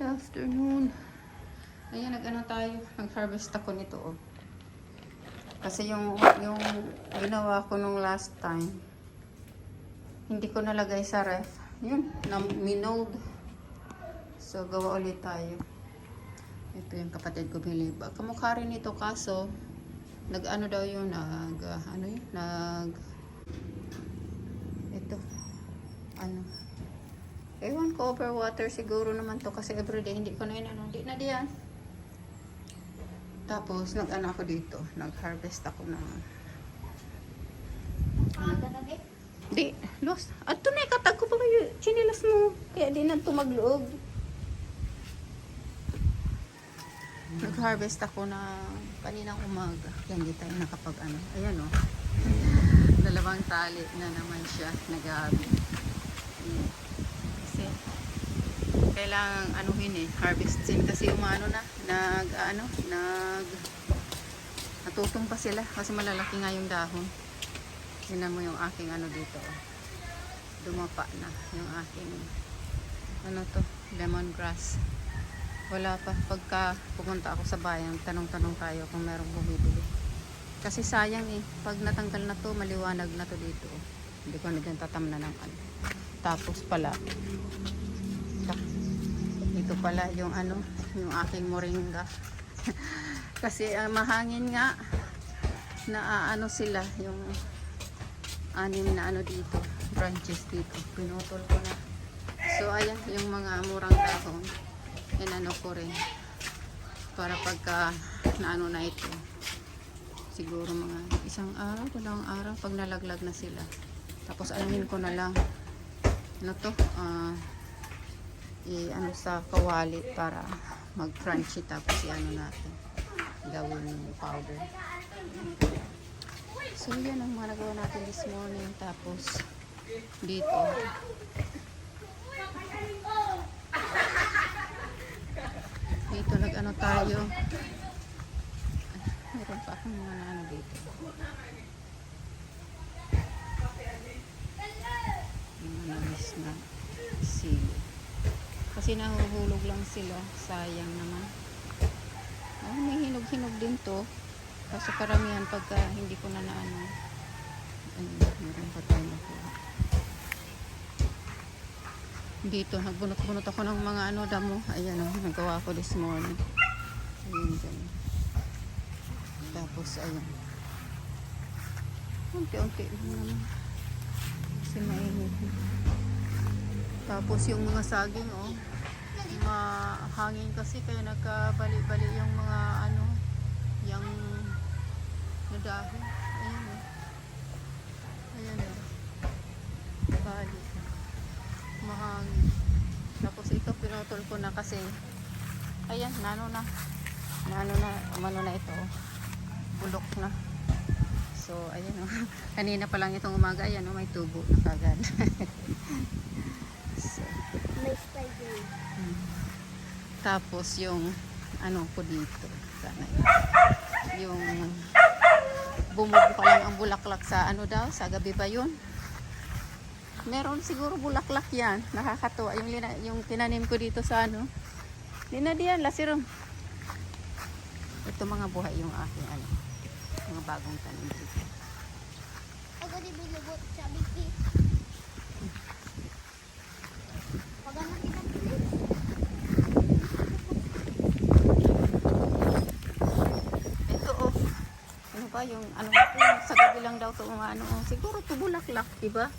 Good afternoon. Ayan, nag-ano tayo. Nag-harvest ako nito, oh. Kasi yung, yung ginawa ko nung last time, hindi ko nalagay sa ref. Yun, na minold. So, gawa ulit tayo. Ito yung kapatid ko biliba. Kamukha rin ito, kaso, nag-ano daw yun, nag, ah, ano yun, nag, ito, ano, Ewan ko, overwater siguro naman to kasi everyday hindi ko na yun ano, hindi na diyan. Tapos, nag-ano ako dito, nag-harvest ako ng, di, los, ato na ikatag ko pa kayo, chinilas mo, kaya di na ito magluog. Nag-harvest ako na kaninang umaga, kaya hindi tayo nakapag ano, ayan o. Dalawang tali na naman siya, nagabi. Ayan. Kailangan anuhin eh, harvestin kasi umano na, nag, ano, nag, natutong pa sila kasi malalaki nga yung dahon. Tingnan mo yung aking ano dito. oh. Dumapa na yung aking, ano to, lemongrass. Wala pa. Pagka pumunta ako sa bayan, tanong-tanong tayo kung merong bumibili. Kasi sayang eh, pag natanggal na to, maliwanag na to dito. oh. Hindi ko na dyan tatamnan ng ano. Tapos pala, ito pala yung ano, yung aking moringa. Kasi ang mahangin nga, na ano sila, yung anim na ano dito, branches dito. Pinutol ko na. So ayan, yung mga murang dahon, yan ano ko rin. Para pagka na ano na ito, siguro mga isang araw, dalawang araw, pag nalaglag na sila. Tapos alamin ko na lang, ano to, ah, i ano sa kawali para mag crunchy tapos i-ano natin. Gawin yung powder. So yan ang mga nagawa natin this morning. Tapos dito. Dito nag ano tayo. Ay, meron pa akong mga ano dito. Yung namis na sili kasi nahuhulog lang sila. Sayang naman. Oh, may hinog-hinog din to. Kaso karamihan pagka hindi ko na naano. Meron pa tayo nakuha. Dito nagbunot-bunot ako ng mga ano damo. Ayan o nagawa ko this morning. Ayun dyan. Tapos ayun. Unti-unti lang naman. Kasi mainit. Tapos yung mga saging, oh, mahangin kasi kaya nagkabali-bali yung mga ano, yung nadahon. Ayan, oh. Ayan, oh. Bali. Mahangin. Tapos ito pinutol ko na kasi, ayan, nano na. Nano na, umano na ito. oh. Bulok na. So, ayan, oh. Kanina pa lang itong umaga, ayan, oh, may tubo na kagad. May spider. Hmm. Tapos yung ano ko dito. Sana yun. Yung bumubuka lang ang bulaklak sa ano daw, sa gabi ba yun? Meron siguro bulaklak yan. Nakakatuwa. Yung, lina, yung tinanim ko dito sa ano. Lina diyan, lasirom. Ito mga buhay yung aking ano. Mga bagong tanim dito. Ako di binubot sa biki. Pag ano kita Ito oh. Ba yung ano to? Sa gabi lang daw to ano. Oh. Siguro to bulaklak, di ba?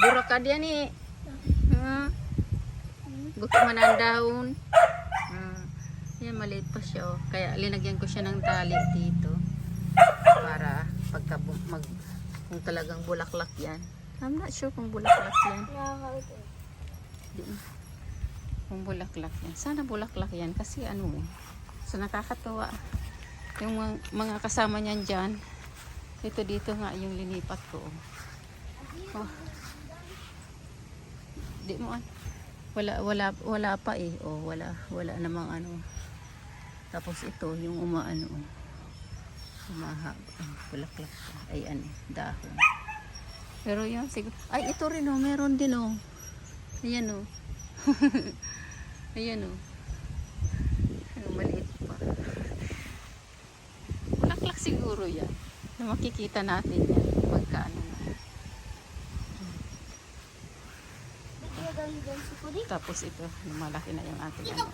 Burakad yan eh. Hmm. Gusto man ang dahon. Hmm. Yan, maliit pa siya oh. Kaya linagyan ko siya ng tali dito. Para pagka mag kung talagang bulaklak yan. I'm not sure kung bulaklak yan. Di. Kung bulaklak yan. Sana bulaklak yan kasi ano eh. So nakakatuwa. Yung mga, kasama niyan dyan. Ito dito nga yung linipat ko. Oh. Di mo an. Wala wala wala pa eh. Oh, wala wala namang ano. Tapos ito yung umaano. oh. Umahab. Ang bulaklak pa. Ay ano, dahon. Pero yun siguro. Ay ito rin oh, meron din oh. Ayan oh. Ayan o. Ang maliit pa. Bulaklak siguro yan. Na makikita natin yan pagka ano na. Tapos ito, lumalaki na yung ating ano.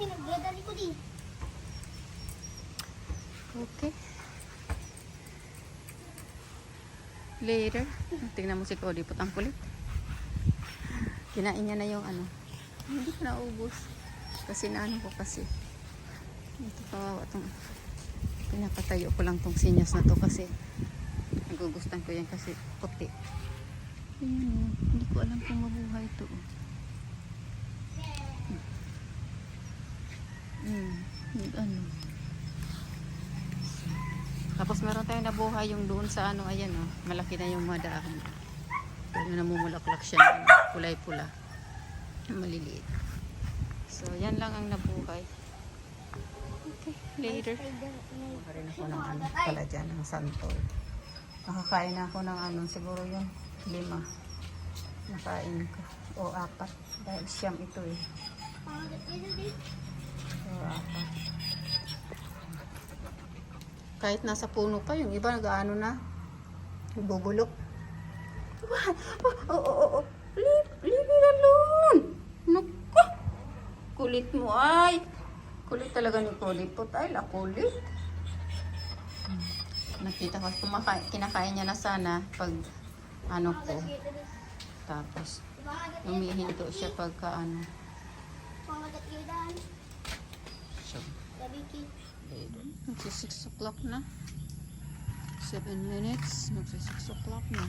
Okay. Later. Tingnan mo si Cody, putang kulit. Kinain niya na yung ano. Hindi ko naubos. Kasi naano ko kasi. Ito kawawa tong pinapatayo ko lang tong sinyas na to kasi nagugustan ko yan kasi puti. Ayan o. Hindi ko alam kung mabuhay to. oh. Hmm. Yung ano. Tapos meron tayong nabuhay yung doon sa ano, ayan o. Malaki na yung mga dahon. Yung namumulaklak siya ng kulay-pula. Maliliit. So, yan lang ang nabuhay. Okay, later. Rin ako ng ano pala dyan, ng santol. Nakakain na ako ng ano, siguro yung lima. Nakain ko. O apat. Dahil siyam ito eh. So, apat. Kahit nasa puno pa, yung iba nag-ano na. Bubulok. Wah! Oh, oh, oh, oh. Leave, leave it alone! Naku! Kulit mo ay! Kulit talaga ni Kulipot. Ay, la kulit. Hmm. Nakita ko, kumakain, kinakain niya na sana pag ano ko. Tapos, umihinto siya pagka ano. Magsi 6 o'clock na. 7 minutes. Magsi 6 o'clock na.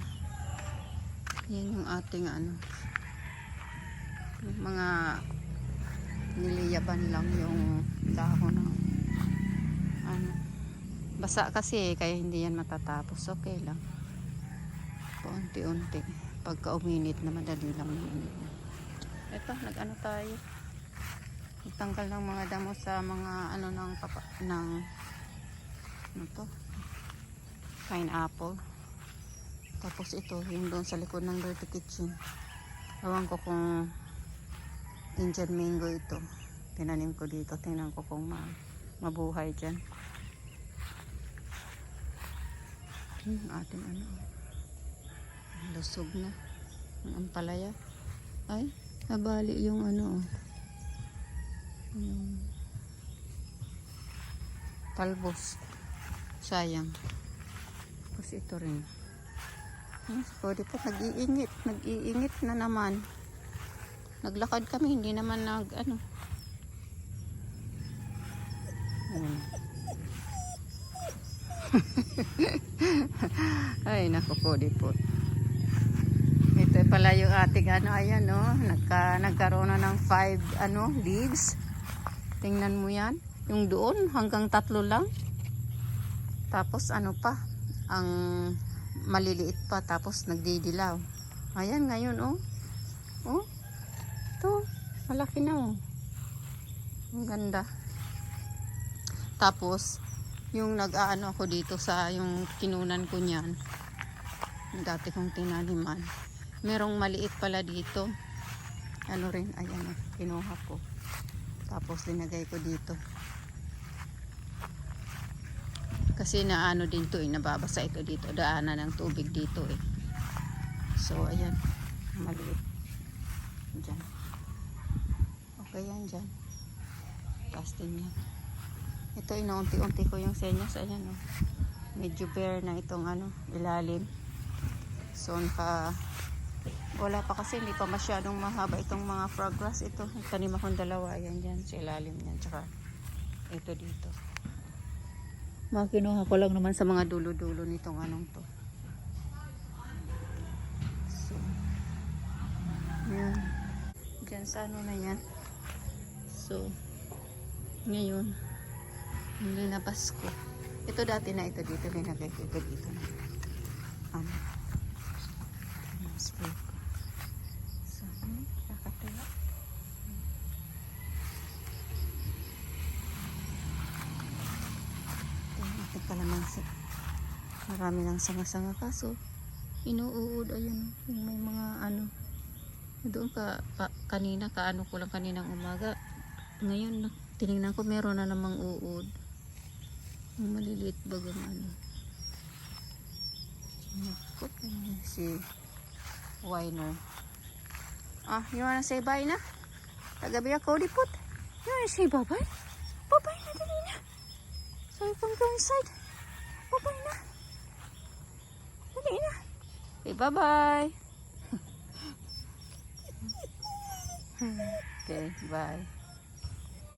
Yan yung ating ano. Mga niliyaban lang yung dahon ng ano. Basa kasi eh, kaya hindi yan matatapos. Okay lang. Paunti-unti. Pagka uminit na madali lang yun. Ito, nag-ano tayo. Nagtanggal ng mga damo sa mga ano ng papa, ng ano to? Pineapple. Tapos ito, yung doon sa likod ng dirty kitchen. Ewan ko kung Indian mango ito. Tinanim ko dito. Tingnan ko kung ma mabuhay dyan. Hmm, ating ano. Lusog na. Ang ampalaya. Ay, nabali yung ano. oh. Yung talbos. Sayang. Tapos ito rin. Hmm, pwede po nag-iingit. Nag-iingit na naman. Naglakad kami, hindi naman nag ano. Ay, naku po, di po. Ito pala yung ating ano, ayan no, nagka, nagkaroon na ng five ano, leaves. Tingnan mo yan. Yung doon, hanggang tatlo lang. Tapos ano pa, ang maliliit pa, tapos nagdidilaw. Ayan ngayon, oh. Oh, ito, malaki na, oh. Ang ganda. Tapos, yung nag-aano ako dito sa yung kinunan ko niyan, dati kong tinaniman, merong maliit pala dito. Ano rin, ayan, oh, kinuha ko. Tapos linagay ko dito. Kasi naano din to eh, nababasa ito dito. Daanan ng tubig dito eh. So, ayan. Maliit. Diyan. Okay yan dyan. Casting yan. Ito, inaunti-unti ko yung senyas. Ayan oh. Medyo bare na itong ano, ilalim. So, naka wala pa kasi hindi pa masyadong mahaba itong mga frog grass ito tanim akong dalawa yan dyan sa ilalim yan tsaka ito dito mga kinuha ko lang naman sa mga dulo-dulo nitong anong to so yan dyan sa ano na yan so ngayon nilabas ko ito dati na ito dito ko ito dito na. Ano? Spray ko. So, hmm, kakatuwa. Ito, sa- marami ng sanga-sanga. Kaso inuud ayun yung may mga ano. Doon ka, ka kanina kaano ko lang kaninang umaga Ngayon, tinignan ko meron na namang uod. Ang maliliit bagang ano. Naku, si Winer. Ah, you wanna say bye na? Tagabi ako, lipot. You wanna say bye-bye? Bye-bye na, dali na. So you can go inside. Bye-bye na. Dali na. Okay, bye-bye. okay, bye.